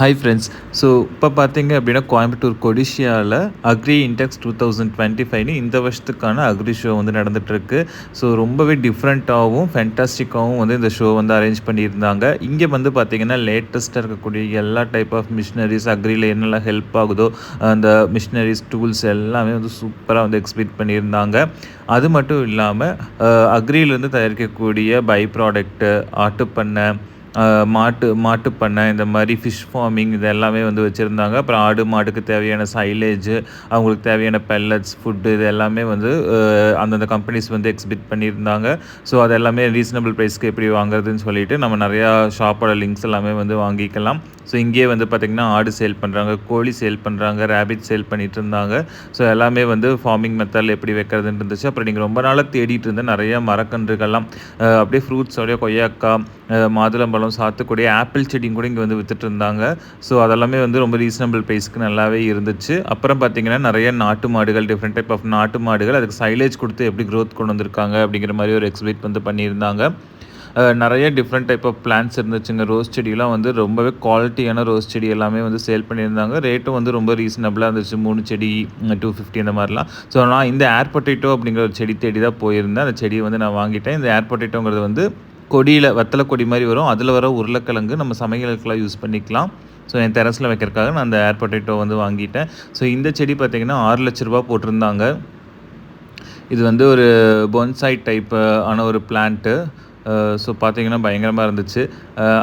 Hi friends so இப்போ பார்த்தீங்க அப்படின்னா Coimbatore கொடிஷியாவில் agri intex two thousand twenty ஃபைவ்னு இந்த வருஷத்துக்கான அக்ரி ஷோ வந்து நடந்துகிட்ருக்கு ஸோ ரொம்பவே டிஃப்ரெண்ட்டாகவும் ஃபென்டாஸ்டிக்காகவும் வந்து இந்த ஷோ வந்து அரேஞ்ச் பண்ணியிருந்தாங்க. இங்கே வந்து பார்த்திங்கன்னா லேட்டஸ்ட்டாக இருக்கக்கூடிய எல்லா டைப் ஆஃப் மிஷினரிஸ் அக்ரியில் என்னெல்லாம் ஹெல்ப் ஆகுதோ அந்த மிஷினரிஸ் டூல்ஸ் எல்லாமே வந்து சூப்பராக வந்து எக்ஸ்பிளைட் பண்ணியிருந்தாங்க. அது மட்டும் இல்லாமல் அக்ரியிலேருந்து தயாரிக்கக்கூடிய பை ப்ராடக்ட்டு ஆட்டுப்பண்ணை மாட்டு மாட்டு பண்ணை இந்த மாதிரி ஃபிஷ் ஃபார்மிங் இது எல்லாமே வந்து வச்சுருந்தாங்க. அப்புறம் ஆடு மாடுக்கு தேவையான சைலேஜு அவங்களுக்கு தேவையான பெல்லட்ஸ் ஃபுட்டு இது எல்லாமே வந்து அந்தந்த கம்பெனிஸ் வந்து எக்ஸிபிட் பண்ணியிருந்தாங்க. ஸோ அது எல்லாமே ரீசனபிள் ப்ரைஸ்க்கு எப்படி வாங்குறதுன்னு சொல்லிட்டு நம்ம நிறையா ஷாப்போட லிங்க்ஸ் எல்லாமே வந்து வாங்கிக்கலாம். ஸோ இங்கேயே வந்து பார்த்திங்கன்னா ஆடு சேல் பண்ணுறாங்க கோழி சேல் பண்ணுறாங்க ரேபிட் சேல் பண்ணிகிட்டு இருந்தாங்க ஸோ எல்லாமே வந்து ஃபார்மிங் மெத்தடில் எப்படி வைக்கிறதுன்னு இருந்துச்சு. அப்புறம் நீங்கள் ரொம்ப நாளாக தேடிட்டு இருந்த நிறைய மரக்கன்றுகள்லாம் அப்படியே ஃப்ரூட்ஸோடைய கொய்யாக்காய் மாதுளம்பழம் சாத்துக்கூடிய ஆப்பிள் செடியும் கூட இங்கே வந்து விற்றுட்டு இருந்தாங்க ஸோ அதெல்லாமே வந்து ரொம்ப ரீசனபிள் ப்ரைஸ்க்கு நல்லாவே இருந்துச்சு. அப்புறம் பார்த்தீங்கன்னா நிறைய நாட்டு மாடுகள் டிஃப்ரெண்ட் டைப் ஆஃப் நாட்டு மாடுகள் அதுக்கு சைலேஜ் கொடுத்து எப்படி க்ரோத் கொண்டு வந்திருக்காங்க அப்படிங்கிற மாதிரி ஒரு எக்ஸிபிட் வந்து பண்ணியிருந்தாங்க. நிறைய டிஃப்ரெண்ட் டைப் ஆஃப் பிளான்ஸ் இருந்துச்சுங்க. ரோஸ் செடியெலாம் வந்து ரொம்பவே குவாலிட்டியான ரோஸ் செடி எல்லாமே வந்து சேல் பண்ணியிருந்தாங்க. ரேட்டும் வந்து ரொம்ப ரீசனபிளாக இருந்துச்சு. மூணு செடி டூ ஃபிஃப்டி அந்த மாதிரிலாம். ஸோ நான் இந்த ஏர் பொட்டேட்டோ அப்படிங்கிற ஒரு செடி தேடி தான் போயிருந்தேன். அந்த செடியை வந்து நான் வாங்கிட்டேன். இந்த ஏர் பொட்டேட்டோங்கிறது வந்து கொடியில் வெத்தலை கொடி மாதிரி வரும். அதில் வர உருளைக்கிழங்கு நம்ம சமையலுக்கெல்லாம் யூஸ் பண்ணிக்கலாம். ஸோ என் டெரஸில் வைக்கிறதுக்காக நான் அந்த ஏர் பொட்டேட்டோ வந்து வாங்கிட்டேன். ஸோ இந்த செடி பார்த்திங்கன்னா ஆறு லட்ச ரூபா போட்டிருந்தாங்க. இது வந்து ஒரு பொன்சாய் டைப்பு ஆன ஒரு பிளான்ட்டு ஸோ பார்த்தீங்கன்னா பயங்கரமாக இருந்துச்சு.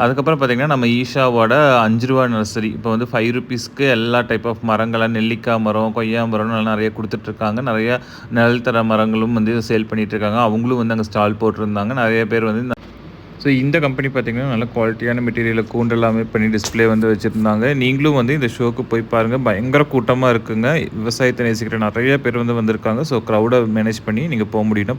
அதுக்கப்புறம் பார்த்திங்கன்னா நம்ம ஈஷாவோட அஞ்சு ரூபா நர்சரி இப்போ வந்து ஃபைவ் ருபீஸ்க்கு எல்லா டைப் ஆஃப் மரங்களாக நெல்லிக்காய் மரம் கொய்யா மரம் நிறைய கொடுத்துட்ருக்காங்க. நிறையா நிழல் தர மரங்களும் வந்து சேல் பண்ணிகிட்ருக்காங்க அவங்களும் வந்து அங்கே ஸ்டால் போட்டிருந்தாங்க. நிறைய பேர் வந்து ஸோ இந்த கம்பெனி பார்த்திங்கன்னா நல்ல குவாலிட்டியான மெட்டீரியலை கூண்டு எல்லாமே பண்ணி டிஸ்பிளே வந்து வச்சுருந்தாங்க. நீங்களும் வந்து இந்த ஷோக்கு போய் பாருங்கள் பயங்கர கூட்டமாக இருக்குங்க. விவசாயத்தை நேசிக்கிற நிறைய பேர் வந்து வந்திருக்காங்க. ஸோ க்ரௌடை மேனேஜ் பண்ணி நீங்கள் போக முடியும்.